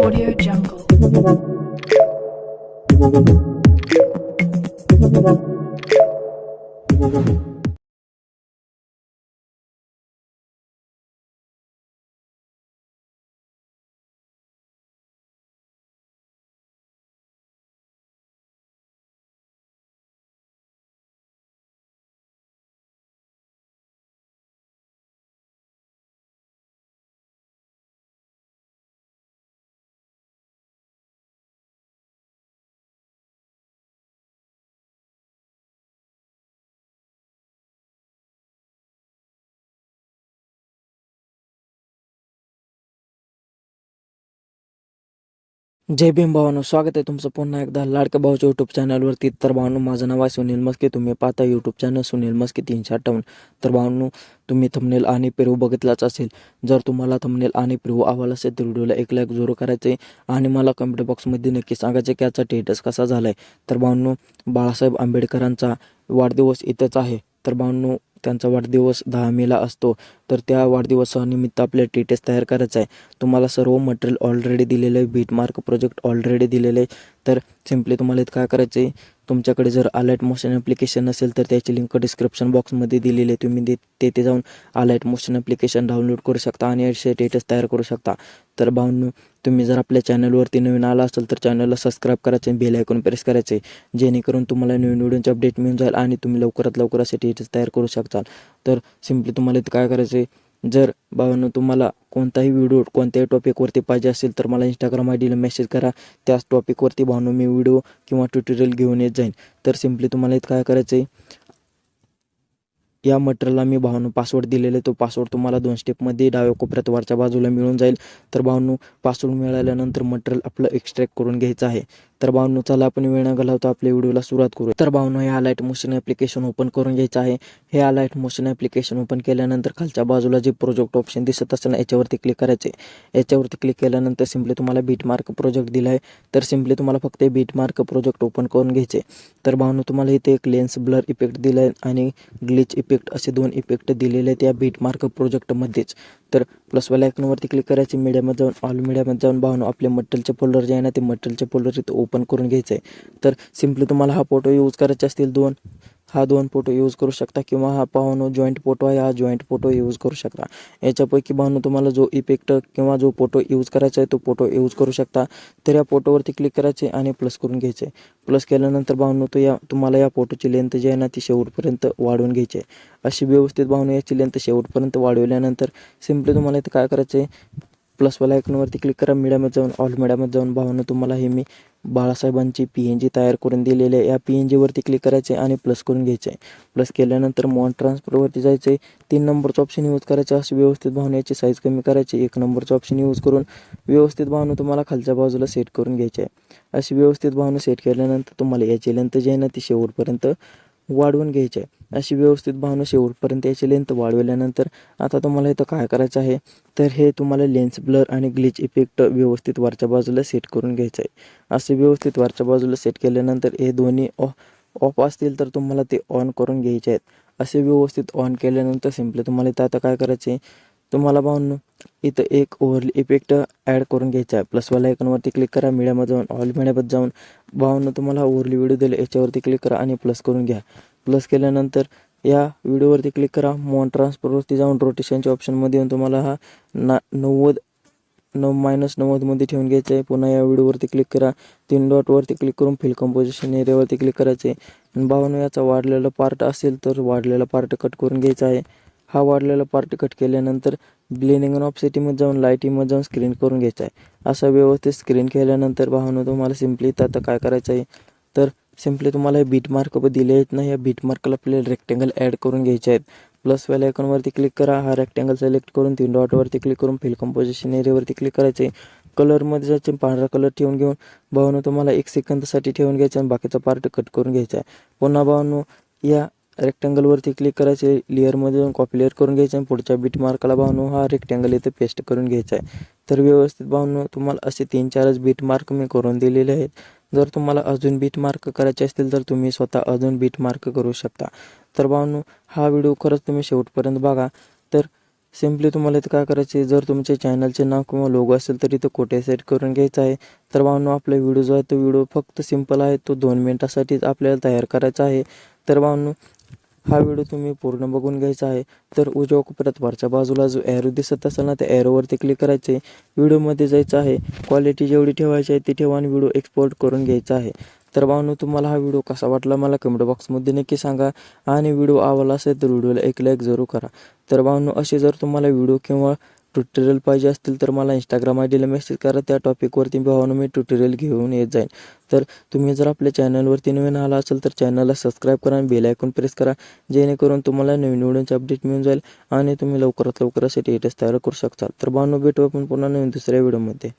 Audio Jungle. जय भीम भावानो स्वागत आहे तुमचं पुन्हा एकदा लाडक्या भाऊच्या यूट्यूब चॅनलवरती तर भावानो माझं नाव आहे सुनील मस्के. तुम्ही पाहता यूट्यूब चॅनल सुनील मस्के तीनशे अठ्ठावन्न. तर भावानो तुम्ही थंबनेल आणि पेरू बघितलाच असेल. जर तुम्हाला थंबनेल आणि पेरू आवडला असेल तर व्हिडिओला एक लाईक जोर करायचे आणि मला कमेंट बॉक्समध्ये नक्की सांगायचे की याचा स्टेटस कसा झाला आहे तर भावानो बाळासाहेब आंबेडकरांचा वाढदिवस इथंच आहे. तर भावानो त्यांचा वाढदिवस दहा मेला असतो. तर त्या वाढदिवसानिमित्त आपल्या टेटेस तयार करायचं आहे. तुम्हाला सर्व मटेरियल ऑलरेडी दिलेलं आहे बीट मार्क प्रोजेक्ट ऑलरेडी दिलेलं. आहे तर सिम्पली तुम्हाला इथं काय करायचं आहे तुमच्याकडे जर अलाइट मोशन ॲप्लिकेशन असेल तर त्याची लिंक डिस्क्रिप्शन बॉक्समध्ये दिलेली आहे. तुम्ही ते तेथे जाऊन अलाइट मोशन ॲप्लिकेशन डाउनलोड करू शकता आणि असे टेटस तयार करू शकता. तर भावनो तुम्ही जर आपल्या चॅनलवरती नवीन आला असेल तर चॅनलला सबस्क्राईब आणि बेल ऐकून प्रेस करायचे जेणेकरून तुम्हाला नवीन व्हिडिओचे अपडेट मिळून जाईल आणि तुम्ही लवकरात लवकर असे टेटस तयार करू शकताल. तर सिम्पली तुम्हाला इथं काय करायचं आहे जर भावांनो तुम्हाला कोणताही व्हिडिओ कोणत्याही टॉपिकवरती पाहिजे असेल तर मला इंस्टाग्राम आय डीला मेसेज करा. त्याच टॉपिकवरती भावनं मी व्हिडिओ किंवा ट्युटोरियल घेऊन येत जाईन. तर सिम्पली तुम्हाला इथं काय करायचं आहे या मटेरियलला मी भावनो पासवर्ड दिलेला आहे तो पासवर्ड तुम्हाला दोन स्टेपमध्ये डाव्या कोपऱ्यात वरच्या बाजूला मिळून जाईल. तर भावनो पासवर्ड मिळाल्यानंतर मटेरियल आपलं एक्स्ट्रॅक्ट करून घ्यायचं आहे. तर भावनो चला आपण वेळ न घालवता आपल्या व्हिडिओला सुरुवात करू. तर भावनो हे अलाईट मोशन ॲप्लिकेशन ओपन करून घ्यायचं आहे. हे अलाईट मोशन ॲप्लिकेशन ओपन केल्यानंतर खालच्या बाजूला जे प्रोजेक्ट ऑप्शन दिसत असेल याच्यावरती क्लिक करायचे याच्यावरती क्लिक केल्यानंतर सिम्पली तुम्हाला बीट मार्क प्रोजेक्ट दिला आहे तर सिम्पली तुम्हाला फक्त बीट मार्क प्रोजेक्ट ओपन करून घ्यायचे तर भावनो तुम्हाला इथे एक लेन्स ब्लर इफेक्ट दिला आहे आणि ग्लिच इफेक्ट असे दोन इफेक्ट दिलेले आहेत या बीट मार्क प्रोजेक्टमध्येच तर प्लसवाल्या आयकॉनवरती क्लिक करायचे मीडियामध्ये जाऊन ऑल मीडियामध्ये जाऊन भावनो आपले मटलचे फोल्डर जे आहे ना ते मटलचे फोल्डर इथे ओपन करून घ्यायचं आहे तर सिम्पली तुम्हाला हा फोटो यूज करायचे असतील दोन हा दोन फोटो यूज करू शकता किंवा हा पाहुणो जॉईंट फोटो आहे हा जॉईंट फोटो यूज करू शकता. याच्यापैकी पाहुणं तुम्हाला जो इफेक्ट किंवा जो फोटो यूज करायचा आहे तो फोटो यूज करू शकता. तर या फोटोवरती क्लिक करायचे आणि प्लस करून घ्यायचे. प्लस केल्यानंतर भावनो तो या तुम्हाला या फोटोची लेंथ जी आहे ना ती शेवटपर्यंत वाढवून घ्यायची आहे. अशी व्यवस्थित भावनो याची लेंथ शेवटपर्यंत वाढवल्यानंतर सिम्पली तुम्हाला इथं काय करायचं आहे प्लसवाल्या आयकॉनवरती क्लिक करा. मीडियामध्ये जाऊन ऑल मीडियामध्ये जाऊन भावनं तुम्हाला हे मी बाळासाहेबांची पी एन जी तयार करून दिलेली आहे. या पी एन जीवरती क्लिक करायचे आणि प्लस करून घ्यायचे. आहे प्लस केल्यानंतर मॉन ट्रान्सफरवरती जायचं. आहे तीन नंबरचं ऑप्शन यूज करायचं. अशी व्यवस्थित भावण्याची साईज कमी करायची. एक नंबरचं ऑप्शन यूज करून व्यवस्थित भावनं तुम्हाला खालच्या बाजूला सेट करून घ्यायचे. आहे अशी व्यवस्थित भावनं सेट केल्यानंतर तुम्हाला याची लेंथ जी आहे ना ती शेवटपर्यंत वाढवून घ्यायची. आहे अशी व्यवस्थित भावनं शेवटपर्यंत याची लेंथ वाढवल्यानंतर आता तुम्हाला इथं काय करायचं आहे? तर हे तुम्हाला लेन्स ब्लर आणि ग्लिच इफेक्ट व्यवस्थित वरच्या बाजूला सेट करून घ्यायचं आहे. असे व्यवस्थित वरच्या बाजूला सेट केल्यानंतर हे दोन्ही ऑफ ऑफ असतील तर तुम्हाला ते ऑन करून घ्यायचे आहेत. असे व्यवस्थित ऑन केल्यानंतर सिम्पली तुम्हाला इथं आता काय करायचे तुम्हाला भावनं इथं एक ओव्हरली इफेक्ट ॲड करून घ्यायचा आहे. प्लसवाल्या आयकॉनवरती क्लिक करा मीडियामध्ये जाऊन ऑल मीडियामध्ये जाऊन. भावनं तुम्हाला ओव्हरली व्हिडिओ दिले याच्यावरती क्लिक करा आणि प्लस करून घ्या. प्लस केल्यानंतर या व्हिडिओवरती क्लिक करा मॉन ट्रान्सफरवरती जाऊन रोटेशनच्या ऑप्शनमध्ये येऊन तुम्हाला हा ना नव्वद नऊ मायनस नव्वदमध्ये ठेवून घ्यायचं आहे. पुन्हा या व्हिडिओवरती क्लिक करा. तीन डॉटवरती क्लिक करून फिल कंपोजिशन एरियावरती क्लिक करायचे आणि भावनं याचा वाढलेला पार्ट असेल तर वाढलेला पार्ट कट करून घ्यायचा आहे. हा वाढलेला पार्ट कट केल्यानंतर ब्लेनिंग ऑफ सिटीमध्ये जाऊन लाईटिंगमध्ये जाऊन स्क्रीन करून घ्यायचा आहे. असा व्यवस्थित स्क्रीन केल्यानंतर भावनं तुम्हाला सिम्पली तर आता काय करायचं आहे? तर सिम्पली तुम्हाला हे बीट मार्क दिले आहेत ना या बीट मार्कला आपल्याला रेक्टेंगल ॲड करून घ्यायचे आहेत. प्लस वेल आयकॉनवरती क्लिक करा हा रेक्टेंगल सिलेक्ट करून तीन डॉटवरती क्लिक करून फिल कंपोजिशन एरियावरती क्लिक आहे. कलरमध्ये जायचे पांढरा कलर ठेवून घेऊन भावनं तुम्हाला एक सेकंदासाठी ठेवून घ्यायचं आणि बाकीचा पार्ट कट करून घ्यायचा आहे. पुन्हा भावनो या रेक्टँगलवरती क्लिक करायचे लेअरमध्ये जाऊन कॉपी लेअर करून घ्यायचं आणि पुढच्या बीट मार्काला भावनो हा रेक्टँगल इथे पेस्ट करून घ्यायचा आहे. तर व्यवस्थित भावनो तुम्हाला असे तीन चारच बीट मार्क मी करून दिलेले आहेत. जर तुम्हाला अजून बीट मार्क करायचे असतील तर तुम्ही स्वतः अजून बीट मार्क करू शकता. तर भावनो हा व्हिडिओ खरंच तुम्ही शेवटपर्यंत बघा. तर सिम्पली तुम्हाला इथं काय करायचे जर तुमचे चॅनलचे नाव किंवा लोगो असेल तर इथं कोठे सेट करून घ्यायचा आहे? तर भावनो आपला व्हिडिओ जो आहे तो व्हिडिओ फक्त सिंपल आहे. तो दोन मिनटासाठीच आपल्याला तयार करायचा आहे. तर भावनो हा व्हिडिओ तुम्ही पूर्ण बघून घ्यायचा आहे. तर उजव्या कोपऱ्यात वरच्या बाजूला जो ॲरो दिसत असेल ना त्या ॲरोवरती क्लिक करायचे. व्हिडिओमध्ये जायचं आहे. क्वालिटी जेवढी ठेवायची आहे ती ठेवा आणि व्हिडिओ एक्सपोर्ट करून घ्यायचा आहे. तर भावनो तुम्हाला हा व्हिडिओ कसा वाटला मला कमेंट बॉक्समध्ये नक्की सांगा. आणि व्हिडिओ आवडला असेल तर व्हिडिओला एक लाईक जरूर करा. तर भावनो असे जर तुम्हाला व्हिडिओ किंवा ट्युटोरियल पाहिजे असतील तर मला इंस्टाग्राम आय डीला मेसेज करा. त्या टॉपिकवरती भावानं मी ट्युटोरियल घेऊन येत जाईन. तर तुम्ही जर आपल्या चॅनलवरती नवीन आला असेल तर चॅनलला सबस्क्राईब करा आणि बेल आयकॉन प्रेस करा. जेणेकरून तुम्हाला नवीन व्हिडिओचे अपडेट मिळून जाईल आणि तुम्ही लवकरात लवकर असे टेटस तयार करू शकता तर बानू भेटू आपण पुन्हा नवीन दुसऱ्या व्हिडिओमध्ये